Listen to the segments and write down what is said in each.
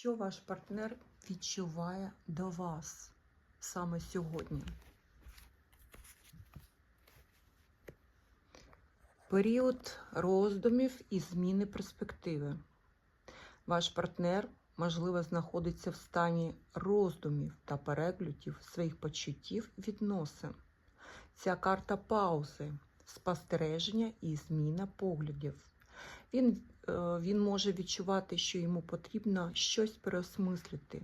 Що ваш партнер відчуває до вас саме сьогодні? Період роздумів і зміни перспективи. Ваш партнер, можливо, знаходиться в стані роздумів та переглядів своїх почуттів відносин. Ця карта паузи, спостереження і зміна поглядів. Він, е, він може відчувати, що йому потрібно щось переосмислити,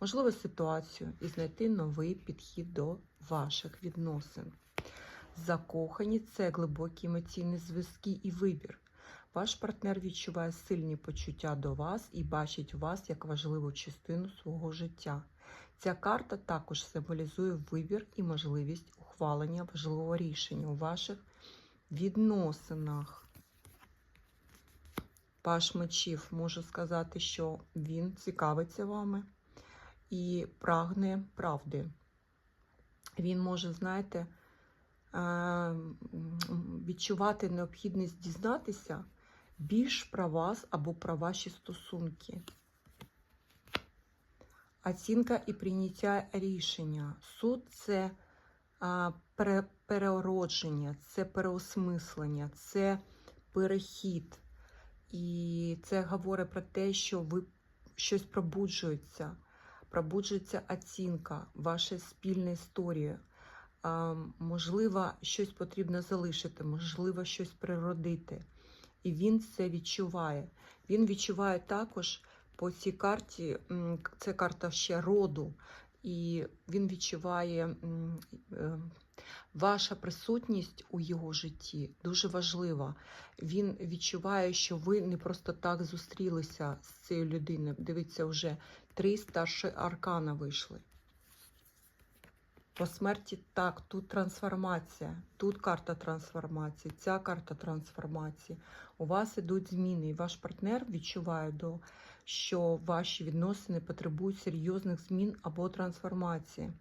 можливо, ситуацію і знайти новий підхід до ваших відносин. Закохані це глибокі емоційні зв'язки і вибір. Ваш партнер відчуває сильні почуття до вас і бачить вас як важливу частину свого життя. Ця карта також символізує вибір і можливість ухвалення важливого рішення у ваших відносинах. Паш мечів можу сказати, що він цікавиться вами і прагне правди. Він може, знаєте, е, відчувати необхідність дізнатися більш про вас або про ваші стосунки. Оцінка і прийняття рішення. Суд це переродження, це переосмислення, це перехід. І це говорить про те, що ви щось пробуджується, пробуджується оцінка, ваша спільна історія. Можливо, щось потрібно залишити, можливо, щось природити. І він це відчуває. Він відчуває також по цій карті, це карта ще роду, і він відчуває е, ваша присутність у його житті дуже важлива. Він відчуває, що ви не просто так зустрілися з цією людиною. Дивіться, вже три старші аркана вийшли. По смерті так, тут трансформація, тут карта трансформації, ця карта трансформації. У вас ідуть зміни, і ваш партнер відчуває, що ваші відносини потребують серйозних змін або трансформації.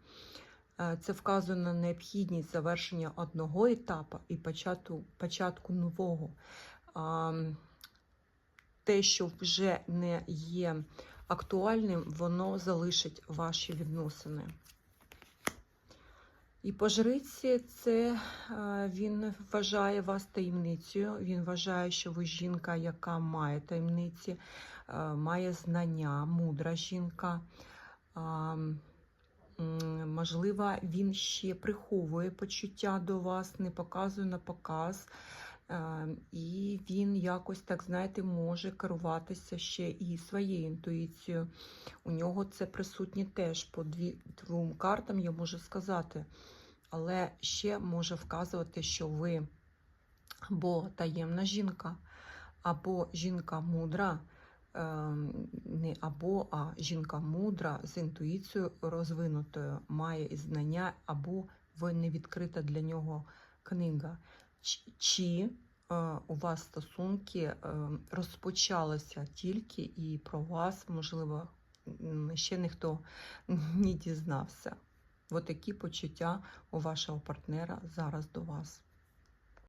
Е, Це вказує на необхідність завершення одного етапу і початку, початку нового. Те, що вже не є актуальним, воно залишить ваші відносини. І по жриці це е, він вважає вас таємницею. Він вважає, що ви жінка, яка має таємниці, е, має знання, мудра жінка. Можливо, він ще приховує почуття до вас, не показує на показ. Е, І він якось, так знаєте, може керуватися ще і своєю інтуїцією. У нього це присутнє теж по дві, двом картам, я можу сказати. Але ще може вказувати, що ви або таємна жінка, або жінка мудра, не або, а жінка мудра з інтуїцією розвинутою, має знання, або ви не відкрита для нього книга. Чи е, у вас стосунки е, розпочалися тільки і про вас, можливо, ще ніхто не дізнався. Ось такі почуття у вашого партнера зараз до вас.